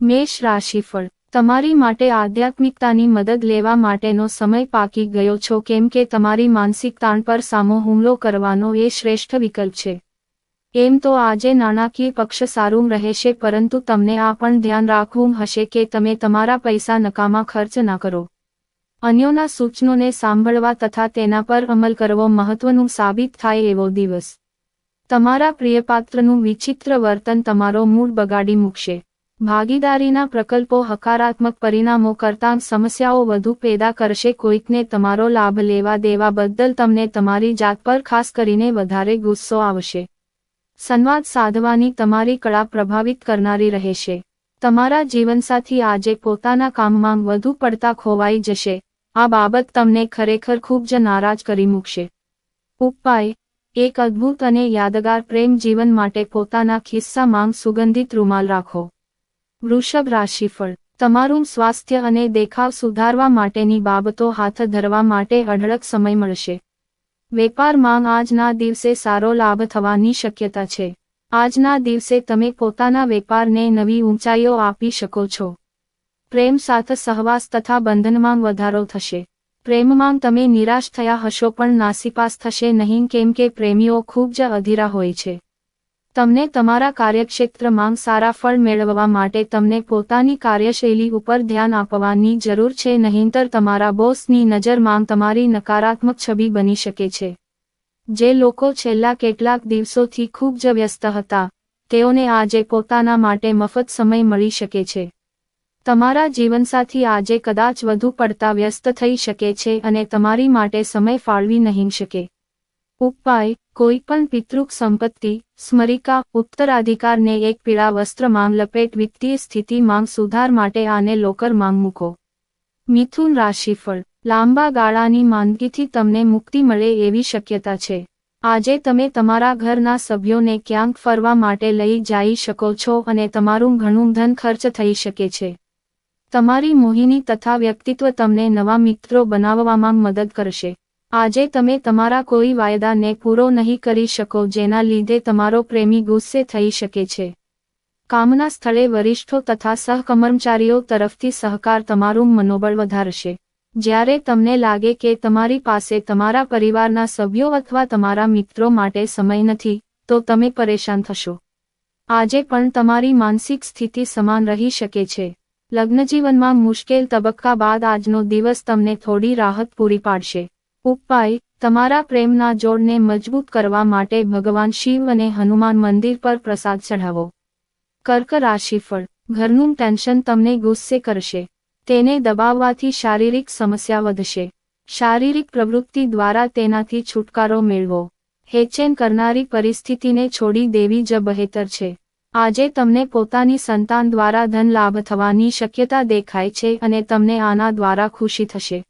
મેષ રાશિફળ. તમારી માટે આધ્યાત્મિકતાની મદદ લેવા માટેનો સમય પાકી ગયો છો, કેમ કે તમારી માનસિક તાણ પર સામો હુમલો કરવાનો એ શ્રેષ્ઠ વિકલ્પ છે. એમ તો આજે નાણાકીય પક્ષ સારું રહેશે, પરંતુ તમને આ પણ ધ્યાન રાખવું હશે કે તમે તમારા પૈસા નકામા ખર્ચ ના કરો. અન્યોના સૂચનોને સાંભળવા તથા તેના પર અમલ કરવો મહત્વનું સાબિત થાય એવો દિવસ. તમારા પ્રિયપાત્રનું વિચિત્ર વર્તન તમારો મૂડ બગાડી મૂકશે. ભાગીદારીના પ્રકલ્પો હકારાત્મક પરિણામો કરતાં સમસ્યાઓ વધુ પેદા કરશે. કોઈકને તમારો લાભ લેવા દેવા બદલ તમને તમારી જાત પર ખાસ કરીને વધારે ગુસ્સો આવશે. સંવાદ સાધવાની તમારી કળા પ્રભાવિત કરનારી રહેશે. તમારા જીવનસાથી આજે પોતાના કામમાં વધુ પડતા ખોવાઈ જશે. આ બાબત તમને ખરેખર ખૂબ જ નારાજ કરી મૂકશે. ઉપાય. એક અદ્ભુત અને યાદગાર પ્રેમ જીવન માટે પોતાના ખિસ્સામાં સુગંધિત રૂમાલ રાખો. વૃષભ રાશિફળ. તમારું સ્વાસ્થ્ય અને દેખાવ સુધારવા માટેની બાબતો હાથ ધરવા માટે અઢળક સમય મળશે. વેપારમાં આજના દિવસે સારો લાભ થવાની શક્યતા છે. આજના દિવસે તમે પોતાના વેપારને નવી ઊંચાઈઓ આપી શકો છો. પ્રેમ સાથે સહવાસ તથા બંધનમાં વધારો થશે. પ્રેમમાં તમે નિરાશ થયા હશો પણ નાસીપાસ થશે નહીં કેમ કે પ્રેમીઓ ખૂબ જ અધીરા હોય છે. તમને તમારા કાર્યક્ષેત્રમાં સારા ફળ મેળવવા માટે તમને પોતાની કાર્યશૈલી ઉપર ધ્યાન આપવાની જરૂર છે, નહીંતર તમારા બોસની નજરમાં તમારી નકારાત્મક છબી બની શકે છે. જે લોકો છેલ્લા કેટલાક દિવસોથી ખૂબ જ વ્યસ્ત હતા, તેઓને આજે પોતાના માટે મફત સમય મળી શકે છે. તમારા જીવનસાથી આજે કદાચ વધુ પડતા વ્યસ્ત થઈ શકે છે અને તમારી માટે સમય ફાળવી નહીં શકે. ઉપાય કોઈ પણ પિતૃક સંપત્તિ, સ્મરિકા, ઉત્તરાધિકારને એક પીળા વસ્ત્ર માંગ લપેટ વિત્તીય સ્થિતિ માંગ સુધાર માટે આને લોકર માંગ મૂકો. મિથુન રાશિફળ, લાંબા ગાળાની માંદગીથી તમને મુક્તિ મળે એવી શક્યતા છે. આજે તમે તમારા ઘરના સભ્યોને ક્યાંક ફરવા માટે લઈ જઈ શકો છો અને તમારું ઘણું ધન ખર્ચ થઈ શકે છે. તમારી મોહિની તથા વ્યક્તિત્વ તમને નવા મિત્રો બનાવવામાં મદદ કરશે. આજે તમે તમારા કોઈ વાયદાને પૂરો નહીં કરી શકો જેના લીધે તમારો પ્રેમી ગુસ્સે થઈ શકે છે. કામના સ્થળે વરિષ્ઠો તથા સહકર્મચારીઓ તરફથી સહકાર તમારું મનોબળ વધારશે. જ્યારે તમને લાગે કે તમારી પાસે તમારા પરિવારના સભ્યો અથવા તમારા મિત્રો માટે સમય નથી, તો તમે પરેશાન થશો. આજે પણ તમારી માનસિક સ્થિતિ સમાન રહી શકે છે. લગ્નજીવનમાં મુશ્કેલ તબક્કા બાદ આજનો દિવસ તમને થોડી રાહત પૂરી પાડશે. ઉપાય, તમારા પ્રેમના જોડને મજબૂત કરવા માટે ભગવાન શિવ અને હનુમાન મંદિર પર પ્રસાદ ચઢાવો. કર્ક રાશિફળ. ઘરનું ટેન્શન તમને ગુસ્સે કરશે. તેને દબાવવાથી શારીરિક સમસ્યા વધશે. શારીરિક પ્રવૃત્તિ દ્વારા તેનાથી છુટકારો મેળવો. હેચેન કરનારી પરિસ્થિતિને છોડી દેવી જ બહેતર છે. આજે તમને પોતાની સંતાન દ્વારા ધન લાભ થવાની શક્યતા દેખાય છે અને તમને આના દ્વારા ખુશી થશે.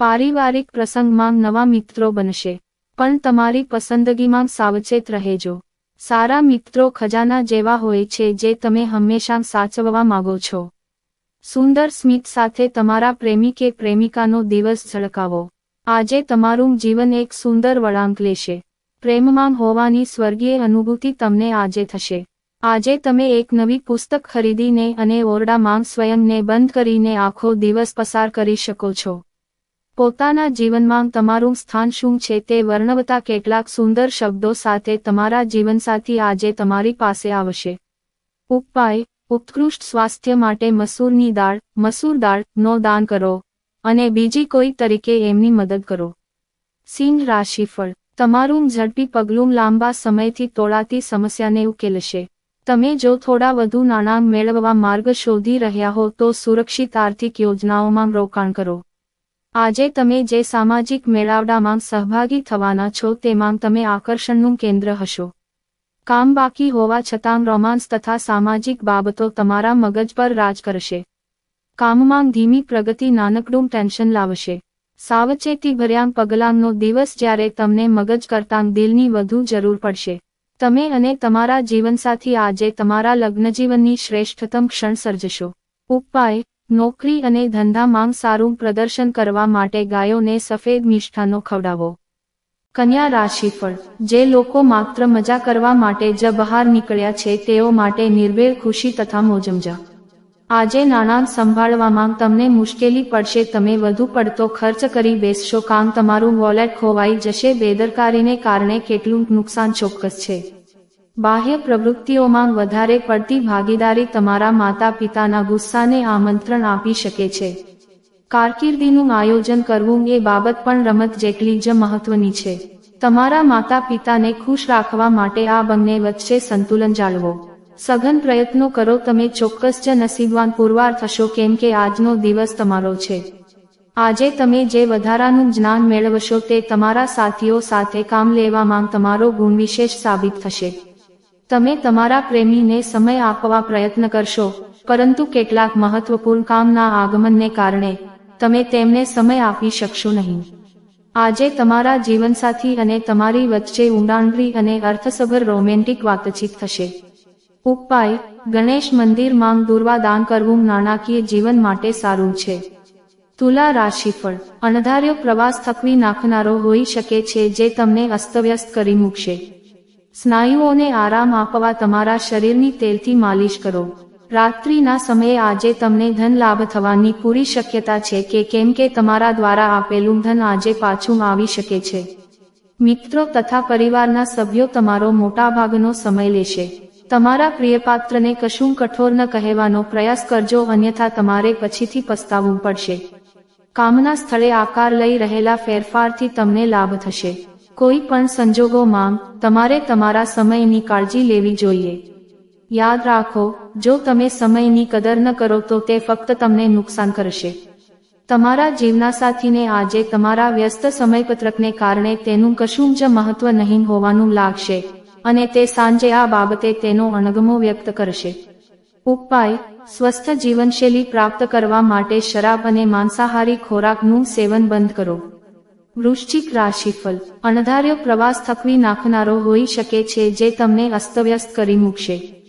પારિવારિક પ્રસંગમાં નવા મિત્રો બનશે. પણ તમારી પસંદગીમાં સાવચેત રહેજો. સારા મિત્રો ખજાના જેવા હોય છે જે તમે હંમેશા સાચવવા માગો છો. સુંદર સ્મિત સાથે તમારા પ્રેમી કે પ્રેમિકાનો દિવસ ઝળકાવો. આજે તમારું જીવન એક સુંદર વળાંક લેશે. પ્રેમમાં હોવાની સ્વર્ગીય અનુભૂતિ તમને આજે થશે. આજે તમે એક નવી પુસ્તક ખરીદીને અને ઓરડામાં સ્વયંને બંધ કરીને આખો દિવસ પસાર કરી શકો છો. પોતાના જીવનમાં તમારું સ્થાન શું છે તે વર્ણવતા કેટલાક સુંદર શબ્દો સાથે તમારા જીવનસાથી આજે તમારી પાસે આવશે. ઉપાય, ઉત્કૃષ્ટ સ્વાસ્થ્ય માટે મસૂરની દાળ, મસૂર દાળ નો દાન કરો અને બીજી કોઈ તરીકે એમની મદદ કરો. સિંહ રાશિફળ, તમારું ઝડપી પગલું લાંબા સમયથી તોડાતી સમસ્યાને ઉકેલશે. તમે જો થોડા વધુ નાણાં મેળવવા માર્ગ શોધી રહ્યા હો તો સુરક્ષિત આર્થિક યોજનાઓમાં રોકાણ કરો. આજે તમે જે સામાજિક મેળાવડામાં સહભાગી થવાના છો તેમાં તમે આકર્ષણનું કેન્દ્ર હશો. કામ બાકી હોવા છતાં રોમાન્સ તથા સામાજિક બાબતો તમારા મગજ પર રાજ કરશે. કામમાં ધીમી પ્રગતિ નાનકડું ટેન્શન લાવશે. સાવચેતી ભર્યા પગલાંનો દિવસ જ્યારે તમને મગજ કરતાં દિલની વધુ જરૂર પડશે. તમે અને તમારા જીવનસાથી આજે તમારા લગ્નજીવનની શ્રેષ્ઠતમ ક્ષણ સર્જશો. ઉપાય નોકરી અને ધંધામાં સારું પ્રદર્શન કરવા માટે ગાયોને સફેદ મિષ્ઠાનો ખવડાવો. કન્યા રાશિફળ, જે લોકો માત્ર મજા કરવા માટે જ બહાર નીકળ્યા છે, તેઓ માટે નિર્ભેળ ખુશી તથા મોજમજા. આજે નાણાં સંભાળવામાં તમને મુશ્કેલી પડશે, તમે વધુ પડતો ખર્ચ કરી બેસશો, કામ તમારું વોલેટ ખોવાઈ જશે, બેદરકારીને કારણે કેટલું નુકસાન ચોક્કસ છે. બાહ્ય પ્રવૃત્તિઓમાં વધારે પડતી ભાગીદારી તમારા માતા પિતાના ગુસ્સાને આમંત્રણ આપી શકે છે. કારકિર્દીનું આયોજન કરવું એ બાબત પણ રમત જેટલી જ મહત્વની છે. તમારા માતા પિતાને ખુશ રાખવા માટે આ બંને વચ્ચે સંતુલન જાળવો. સઘન પ્રયત્નો કરો, તમે ચોક્કસ જ નસીબવાન પુરવાર થશો, કેમ કે આજનો દિવસ તમારો છે. આજે તમે જે વધારાનું જ્ઞાન મેળવશો તે તમારા સાથીઓ સાથે કામ લેવામાં તમારો ગુણ વિશેષ સાબિત થશે. તમે તમારા પ્રેમીને સમય આપવા પ્રયત્ન કરશો, પરંતુ કેટલાક મહત્વપૂર્ણ કામના આગમનને કારણે તમે તેમને સમય આપી શકશો નહીં. આજે તમારા જીવનસાથી અને તમારી વચ્ચે ઊંડાણભરી અને અર્થસભર રોમેન્ટિક વાતચીત થશે. ઉપાય, ગણેશ મંદિરમાં દુર્વા દાન કરવું નાણાકીય જીવન માટે સારું છે. તુલા રાશિફળ, અણધાર્યો પ્રવાસ થકવી નાખનારો હોઈ શકે છે જે તમને અસ્તવ્યસ્ત કરી મૂકશે. સ્નાયુઓને આરામ આપવા તમારા શરીરની તેલથી માલિશ કરો. રાત્રિના સમયે આજે તમને ધન લાભ થવાની પૂરી શક્યતા છે કે કેમ કે તમારા દ્વારા આપેલું ધન આજે પાછું આવી શકે છે. મિત્રો તથા પરિવારના સભ્યો તમારો મોટાભાગનો સમય લેશે. તમારા પ્રિયપાત્રને કશું કઠોર ન કહેવાનો પ્રયાસ કરજો અન્યથા તમારે પછીથી પસ્તાવવું પડશે. કામના સ્થળે આકાર લઈ રહેલા ફેરફારથી તમને લાભ થશે. કોઈ પણ સંજોગોમાં, તમારે તમારા સમયની કાળજી લેવી જોઈએ. યાદ રાખો, જો તમે સમયની કદર ન કરો તો તે ફક્ત તમને નુકસાન કરશે. તમારા જીવના સાથીને આજે તમારા વ્યસ્ત સમયપત્રકને કારણે તેનું કશું જ મહત્વ નહીં હોવાનું લાગશે, અને તે સાંજે આ બાબતે તેનો અણગમો વ્યક્ત કરશે. ઉપાય, સ્વસ્થ જીવનશૈલી પ્રાપ્ત કરવા માટે શરાબ અને માંસાહારી ખોરાકનું સેવન બંધ કરો. વૃશ્ચિક રાશિફળ. અણધાર્યો પ્રવાસ થકવી નાખનારો હોઈ શકે છે જે તમને અસ્તવ્યસ્ત કરી મૂકશે.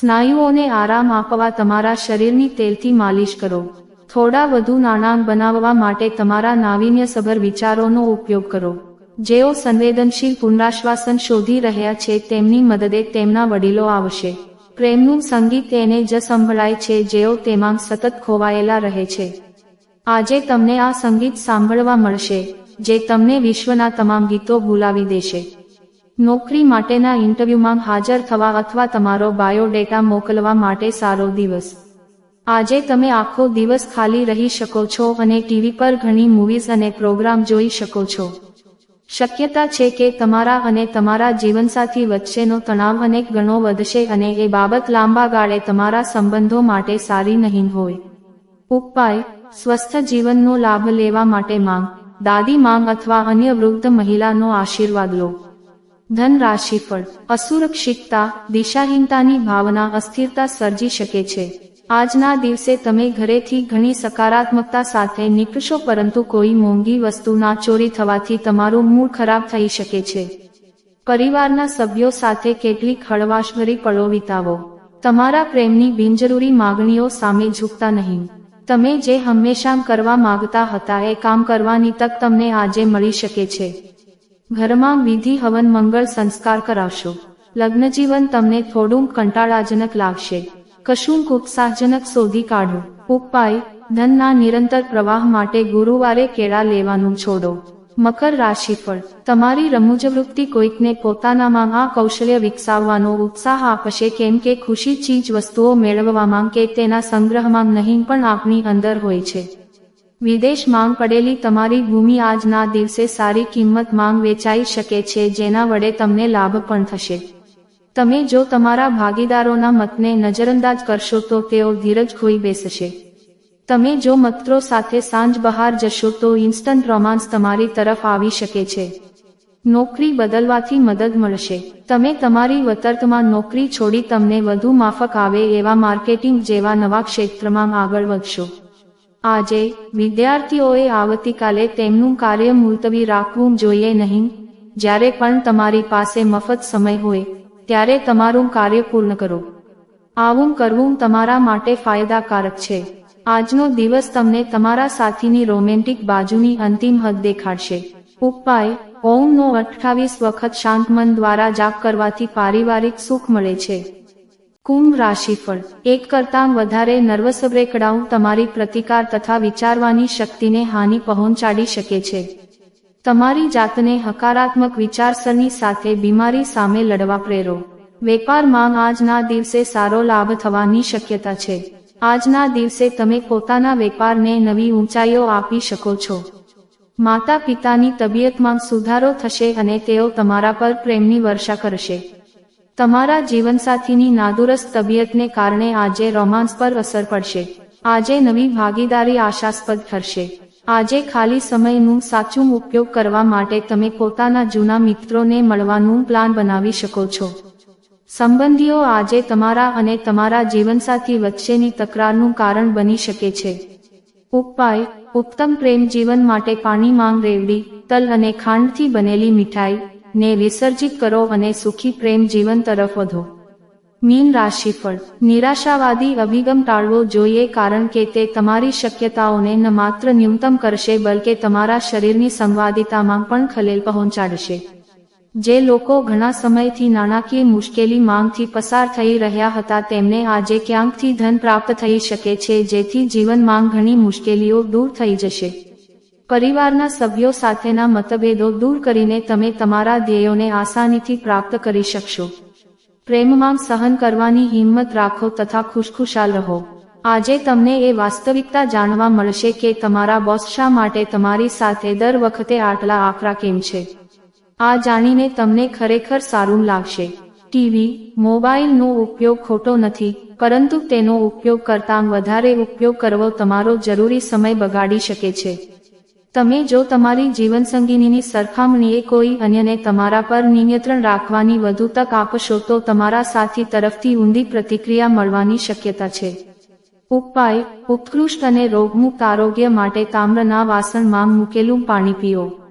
સ્નાયુઓને આરામ આપવા તમારા શરીરની તેલથી માલિશ કરો. થોડા વધુ નાણાં બનાવવા માટે તમારા નાવીન્યસભર વિચારોનો ઉપયોગ કરો. જેઓ સંવેદનશીલ પુનરાશ્વાસન શોધી રહ્યા છે તેમની મદદે તેમના વડીલો આવશે. પ્રેમનું સંગીત એને જ સંભળાય છે જેઓ તેમાં સતત ખોવાયેલા રહે છે. આજે તમને આ સંગીત સાંભળવા મળશે. જે તમને વિશ્વના તમામ ગીતો ભૂલાવી દેશે. નોકરી માટેના ઇન્ટરવ્યુમાં હાજર થવા અથવા તમારો બાયોડેટા મોકલવા માટે સારો દિવસ. આજે તમે આખો દિવસ ખાલી રહી શકો છો અને ટીવી પર ઘણી મૂવીઝ અને પ્રોગ્રામ જોઈ શકો છો. શક્યતા છે કે તમારા અને તમારા જીવનસાથી વચ્ચેનો તણાવ અનેક ગણો વધશે અને એ બાબત લાંબા ગાળે તમારા સંબંધો માટે સારી નહીં હોય. ઉપાય, સ્વસ્થ જીવનનો લાભ લેવા માટે માંગ. દાદી માંગ અથવા અન્ય વૃદ્ધ મહિલાનો આશીર્વાદ લો. ધન રાશિફળ અસુરક્ષિતતા, દિશાહીનતાની ભાવના, અસ્થિરતા સર્જી શકે છે. આજના દિવસે તમે ઘરેથી ઘણી સકારાત્મકતા સાથે નીકળશો પરંતુ કોઈ મોંઘી વસ્તુના ચોરી થવાથી તમારું મૂડ ખરાબ થઈ શકે છે. પરિવારના સભ્યો સાથે કેટલીક હળવાશભરી પળો વિતાવો. તમારા પ્રેમની બિનજરૂરી માગણીઓ સામે ઝૂકતા નહીં. તમે જે હંમેશા કરવા માંગતા હતા એ કામ કરવાની તક તમને આજે મળી શકે છે. ઘરમાં વિધિ, હવન, મંગળ, સંસ્કાર કરાવશો. લગ્નજીવન તમને થોડું કંટાળાજનક લાગશે. કશું ઉત્સાહજનક શોધી કાઢો. ઉપાય, ધનના નિરંતર પ્રવાહ માટે ગુરુવારે કેળા લેવાનું છોડો. મકર રાશિ રાશિફળ તમારી રમૂજવૃત્તિ કોઈકને પોતાનામાં આ કૌશલ્ય વિકસાવવાનો ઉત્સાહ આપશે કેમ કે ખુશી ચીજ વસ્તુઓ મેળવવામાં કે તેના સંગ્રહમાં નહીં પણ આપની અંદર હોય છે. વિદેશ માંગ પડેલી તમારી ભૂમિ આજના દિવસે સારી કિંમત માંગ વેચાઈ શકે છે, જેના વડે તમને લાભ પણ થશે. તમે જો તમારા ભાગીદારોના મતને નજરઅંદાજ કરશો તો તેઓ ધીરજ ખોઈ બેસશે. તમે જો મિત્રો સાથે સાંજ બહાર જશો તો ઇન્સ્ટન્ટ રોમાન્સ તમારી તરફ આવી શકે છે. નોકરી બદલવાથી મદદ મળશે. તમે તમારી વતર્કમાં નોકરી છોડી તમને વધુ માફક આવે એવા માર્કેટિંગ જેવા નવા ક્ષેત્રમાં આગળ વધશો. આજે, વિદ્યાર્થીઓએ આવતીકાલે તેમનું કાર્ય મુલતવી રાખવું જોઈએ નહીં. જ્યારે પણ તમારી પાસે મફત સમય હોય, ત્યારે તમારું કાર્ય પૂર્ણ કરો. આવું કરવું તમારા માટે ફાયદાકારક છે. આજનો દિવસ તમને તમારા સાથીની રોમેન્ટિક બાજુની અંતિમ હદ દેખાડશે. ઉપાય, ઓમનો અઠ્ઠાવીસ વખત શાંત મન દ્વારા જાપ કરવાથી પારિવારિક સુખ મળે છે. કુંભ રાશિફળ, એક કરતાં વધારે નર્વસ બ્રેકડાઉન તમારી પ્રતિકાર તથા વિચારવાની શક્તિને હાનિ પહોંચાડી શકે છે. તમારી જાતને હકારાત્મક વિચારસરણી સાથે બીમારી સામે લડવા પ્રેરો. વેપારમાં આજના દિવસે સારો લાભ થવાની શક્યતા છે. આજના દિવસે તમે પોતાના વેપારને નવી ઊંચાઈઓ આપી શકો છો. માતા પિતાની તબિયતમાં સુધારો થશે અને તેઓ તમારા પર પ્રેમની વર્ષા કરશે. તમારા જીવનસાથીની નાદુરસ્ત તબિયતને કારણે આજે રોમાન્સ પર અસર પડશે. આજે નવી ભાગીદારી આશાસ્પદ ઠરશે આજે ખાલી સમયનું સાચું ઉપયોગ કરવા માટે તમે પોતાના જૂના મિત્રોને મળવાનું પ્લાન બનાવી શકો છો. સંબંધીઓ આજે તમારા અને તમારા જીવનસાથી વચ્ચેની તકરારનું કારણ બની શકે છે. ઉપાય, ઉત્તમ પ્રેમ જીવન માટે પાણીમાં રેવડી, તલ અને ખાંડથી બનેલી મીઠાઈ, ને વિસર્જિત કરો અને સુખી પ્રેમ જીવન તરફ વધો. મીન રાશિફળ, નિરાશાવાદી અભિગમ ટાળવો જોઈએ કારણ કે તે તમારી શક્યતાઓને ન માત્ર ન્યૂનતમ કરશે, બલકે તમારા શરીરની સંવાદિતામાં પણ ખલેલ પહોંચાડશે. જે લોકો ઘણા સમયથી નાણાકીય મુશ્કેલી માંગથી પસાર થઈ રહ્યા હતા તેમને આજે ક્યાંકથી ધન પ્રાપ્ત થઈ શકે છે જેથી જીવનમાં ઘણી મુશ્કેલીઓ દૂર થઈ જશે. પરિવારના સભ્યો સાથેના મતભેદો દૂર કરીને તમે તમારા ધ્યેયોને આસાનીથી પ્રાપ્ત કરી શકશો. પ્રેમમાં સહન કરવાની હિંમત રાખો તથા ખુશખુશાલ રહો. આજે તમને એ વાસ્તવિકતા જાણવા મળશે કે તમારા બોસ શા માટે તમારી સાથે દર વખતે આટલા આકરા કેમ છે? આ જાણીને તમને ખરેખર સારું લાગશે. ટીવી, મોબાઈલનો ઉપયોગ ખોટો નથી, પરંતુ તેનો ઉપયોગ કરતાં વધારે ઉપયોગ કરવો તમારો જરૂરી સમય બગાડી શકે છે. તમે જો તમારી જીવનસંગીનીની સરખામણીએ કોઈ અન્યને તમારા પર નિયંત્રણ રાખવાની વધુ તક આપશો તો તમારા સાથી તરફથી ઊંધી પ્રતિક્રિયા મળવાની શક્યતા છે. ઉપાય, ઉત્કૃષ્ટ અને રોગમુક્ત આરોગ્ય માટે તામ્રના વાસણમાં મૂકેલું પાણી પીઓ.